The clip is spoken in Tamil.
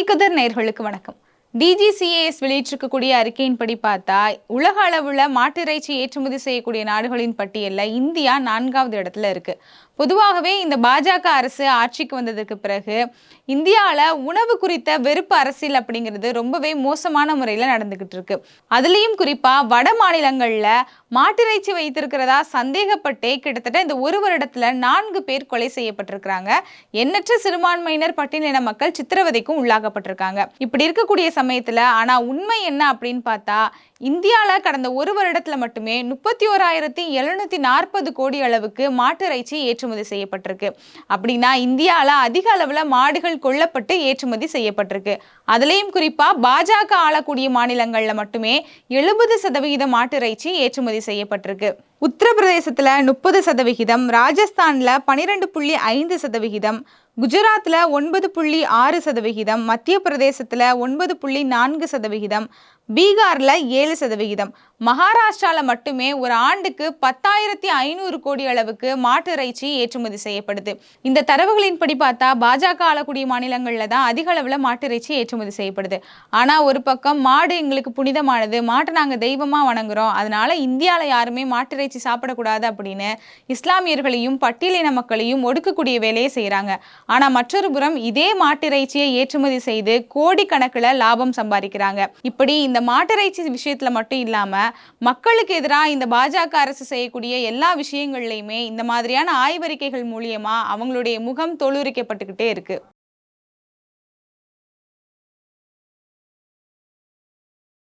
ஸ்ரீகதர் நேர்களுக்கு வணக்கம். டிஜிசிஏஎஸ் வெளியிட்டிருக்கக்கூடிய அறிக்கையின்படி பார்த்தா உலக அளவுல மாட்டிறைச்சி ஏற்றுமதி செய்யக்கூடிய நாடுகளின் பட்டியலில் இந்தியா நான்காவது இடத்துல இருக்கு. பொதுவாகவே இந்த பாஜக அரசு ஆட்சிக்கு வந்ததுக்கு பிறகு இந்தியாவில் உணவு குறித்த வெறுப்பு அரசியல் அப்படிங்கிறது ரொம்பவே மோசமான முறையில் நடந்துகிட்டு இருக்கு. அதுலேயும் குறிப்பாக வட மாநிலங்களில் மாட்டிறைச்சி வைத்திருக்கிறதா சந்தேகப்பட்டே கிட்டத்தட்ட இந்த ஒரு வருடத்தில் நான்கு பேர் கொலை செய்யப்பட்டிருக்கிறாங்க. எண்ணற்ற சிறுபான்மையினர் பட்டியலின மக்கள் சித்திரவதைக்கும் உள்ளாக்கப்பட்டிருக்காங்க. இப்படி இருக்கக்கூடிய சமயத்தில் ஆனால் உண்மை என்ன அப்படின்னு பார்த்தா இந்தியாவில் கடந்த ஒரு வருடத்தில் மட்டுமே முப்பத்தி ஓராயிரத்தி எழுநூத்தி நாற்பது கோடி அளவுக்கு மாட்டு இறைச்சி ஏற்றுமதி செய்யப்பட்டிருக்கு. அப்படின்னா இந்தியாவில் அதிக அளவில் மாடுகள் கொல்லப்பட்டு ஏற்றுமதி செய்யப்பட்டிருக்கு. அதுலேயும் குறிப்பாக பாஜக ஆளக்கூடிய மாநிலங்களில் மட்டுமே எழுபது சதவிகித மாட்டு இறைச்சி ஏற்றுமதி செய்யப்பட்டிருக்கு. உத்தரப்பிரதேசத்தில் முப்பது சதவிகிதம் ராஜஸ்தானில் பன்னிரெண்டு புள்ளி ஐந்து சதவிகிதம் குஜராத்தில் ஒன்பது புள்ளி ஆறு சதவிகிதம் மத்திய பிரதேசத்தில் ஒன்பது புள்ளி நான்கு சதவிகிதம் பீகாரில் ஏழு சதவிகிதம். மகாராஷ்டிராவில் மட்டுமே ஒரு ஆண்டுக்கு பத்தாயிரத்தி ஐநூறு கோடி அளவுக்கு மாட்டு இறைச்சி ஏற்றுமதி செய்யப்படுது. இந்த தரவுகளின்படி பார்த்தா பாஜக ஆளக்கூடிய மாநிலங்களில் தான் அதிக அளவில் மாட்டு இறைச்சி ஏற்றுமதி செய்யப்படுது. ஆனால் ஒரு பக்கம் மாடு எங்களுக்கு புனிதமானது மாட்டை நாங்கள் தெய்வமாக வணங்குறோம். அதனால இந்தியாவில் யாருமே மாட்டு இறைச்சி சாப்பிடக்கூடாது அப்படின்னு இஸ்லாமியர்களையும் பட்டியலின மக்களையும் ஒடுக்கக்கூடிய வேலையை செய்கிறாங்க ஆனால் மற்றொரு புறம் இதே மாட்டிறைச்சியை ஏற்றுமதி செய்து கோடிக்கணக்கில் லாபம் சம்பாதிக்கிறாங்க. இப்படி இந்த மாட்டிறைச்சி விஷயத்தில் மட்டும் இல்லாமல் மக்களுக்கு எதிராக இந்த பாஜக அரசு செய்யக்கூடிய எல்லா விஷயங்கள்லையுமே இந்த மாதிரியான ஆய்வறிக்கைகள் மூலியமா அவங்களுடைய முகம் தோலுரிக்கப்பட்டுக்கிட்டே இருக்கு.